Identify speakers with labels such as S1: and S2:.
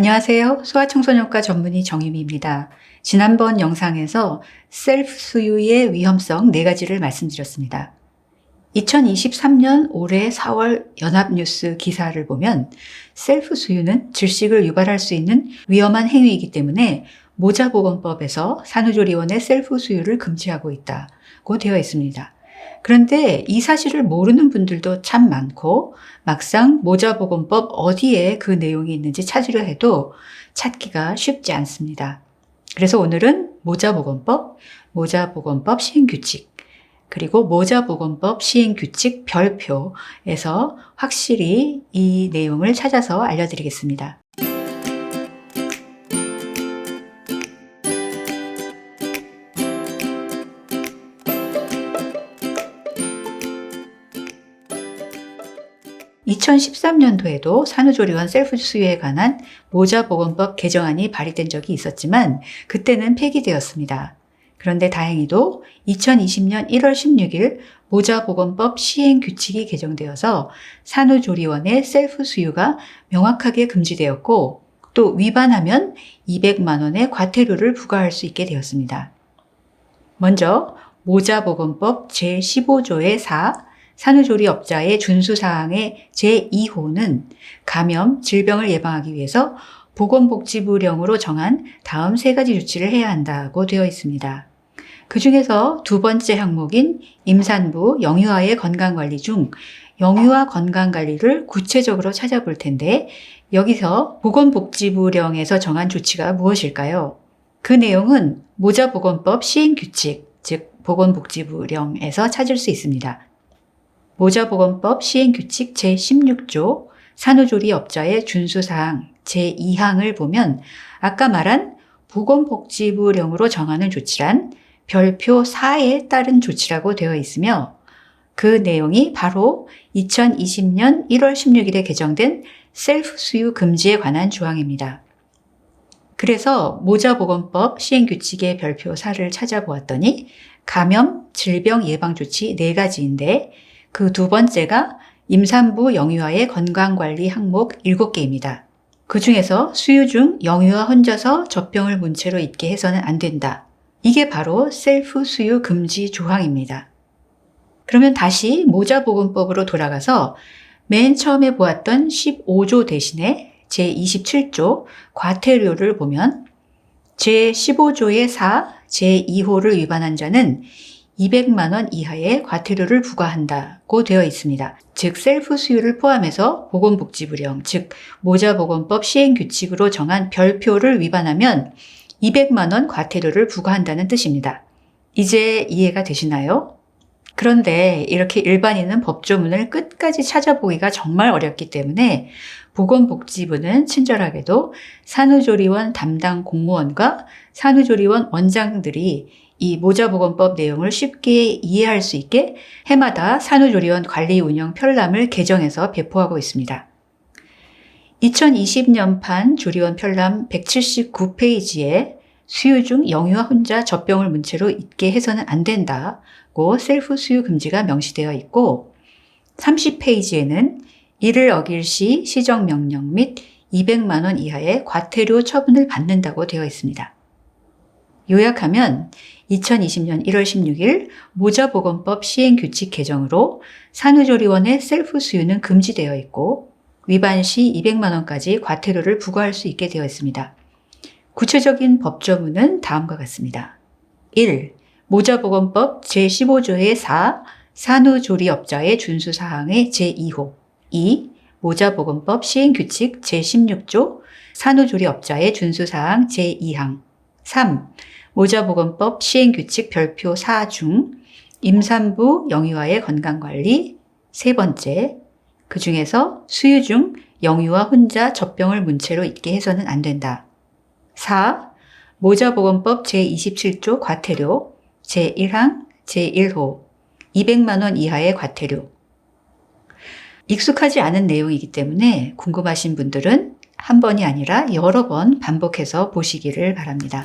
S1: 안녕하세요. 소아청소년과 전문의 정유미입니다. 지난번 영상에서 셀프 수유의 위험성 4가지를 말씀드렸습니다. 2023년 올해 4월 연합뉴스 기사를 보면 셀프 수유는 질식을 유발할 수 있는 위험한 행위이기 때문에 모자보건법에서 산후조리원의 셀프 수유를 금지하고 있다고 되어 있습니다. 그런데 이 사실을 모르는 분들도 참 많고 막상 모자보건법 어디에 그 내용이 있는지 찾으려 해도 찾기가 쉽지 않습니다. 그래서 오늘은 모자보건법, 모자보건법 시행규칙, 그리고 모자보건법 시행규칙 별표에서 확실히 이 내용을 찾아서 알려드리겠습니다. 2013년도에도 산후조리원 셀프 수유에 관한 모자보건법 개정안이 발의된 적이 있었지만 그때는 폐기되었습니다. 그런데 다행히도 2020년 1월 16일 모자보건법 시행 규칙이 개정되어서 산후조리원의 셀프 수유가 명확하게 금지되었고 또 위반하면 200만 원의 과태료를 부과할 수 있게 되었습니다. 먼저 모자보건법 제15조의 4 산후조리업자의 준수사항의 제2호는 감염, 질병을 예방하기 위해서 보건복지부령으로 정한 다음 세 가지 조치를 해야 한다고 되어 있습니다. 그 중에서 두 번째 항목인 임산부 영유아의 건강관리 중 영유아 건강관리를 구체적으로 찾아볼 텐데 여기서 보건복지부령에서 정한 조치가 무엇일까요? 그 내용은 모자보건법 시행규칙, 즉 보건복지부령에서 찾을 수 있습니다. 모자보건법 시행규칙 제16조 산후조리 업자의 준수사항 제2항을 보면 아까 말한 보건복지부령으로 정하는 조치란 별표 4에 따른 조치라고 되어 있으며 그 내용이 바로 2020년 1월 16일에 개정된 셀프 수유 금지에 관한 조항입니다. 그래서 모자보건법 시행규칙의 별표 4를 찾아보았더니 감염, 질병 예방 조치 4가지인데 그 두 번째가 임산부 영유아의 건강관리 항목 7개입니다. 그 중에서 수유 중 영유아 혼자서 젖병을 문체로 있게 해서는 안 된다. 이게 바로 셀프 수유 금지 조항입니다. 그러면 다시 모자보건법으로 돌아가서 맨 처음에 보았던 15조 대신에 제27조 과태료를 보면 제15조의 4, 제2호를 위반한 자는 200만 원 이하의 과태료를 부과한다고 되어 있습니다. 즉 셀프 수유를 포함해서 보건복지부령, 즉 모자보건법 시행 규칙으로 정한 별표를 위반하면 200만 원 과태료를 부과한다는 뜻입니다. 이제 이해가 되시나요? 그런데 이렇게 일반인은 법조문을 끝까지 찾아보기가 정말 어렵기 때문에 보건복지부는 친절하게도 산후조리원 담당 공무원과 산후조리원 원장들이 이 모자보건법 내용을 쉽게 이해할 수 있게 해마다 산후조리원 관리 운영 편람을 개정해서 배포하고 있습니다. 2020년판 조리원 편람 179페이지에 수유 중 영유아 혼자 젖병을 문체로 있게 해서는 안 된다고 셀프 수유 금지가 명시되어 있고 30페이지에는 이를 어길 시 시정명령 및 200만 원 이하의 과태료 처분을 받는다고 되어 있습니다. 요약하면 2020년 1월 16일 모자보건법 시행규칙 개정으로 산후조리원의 셀프 수유는 금지되어 있고 위반 시 200만 원까지 과태료를 부과할 수 있게 되어 있습니다. 구체적인 법조문은 다음과 같습니다. 1. 모자보건법 제15조의 4 산후조리업자의 준수사항의 제2호 2. 모자보건법 시행규칙 제16조 산후조리업자의 준수사항 제2항 3. 모자보건법 시행규칙 별표 4 중 임산부 영유아의 건강관리 세 번째 그 중에서 수유 중 영유아 혼자 젖병을 문체로 있게 해서는 안 된다. 4. 모자보건법 제27조 과태료 제1항 제1호 200만원 이하의 과태료 익숙하지 않은 내용이기 때문에 궁금하신 분들은 한 번이 아니라 여러 번 반복해서 보시기를 바랍니다.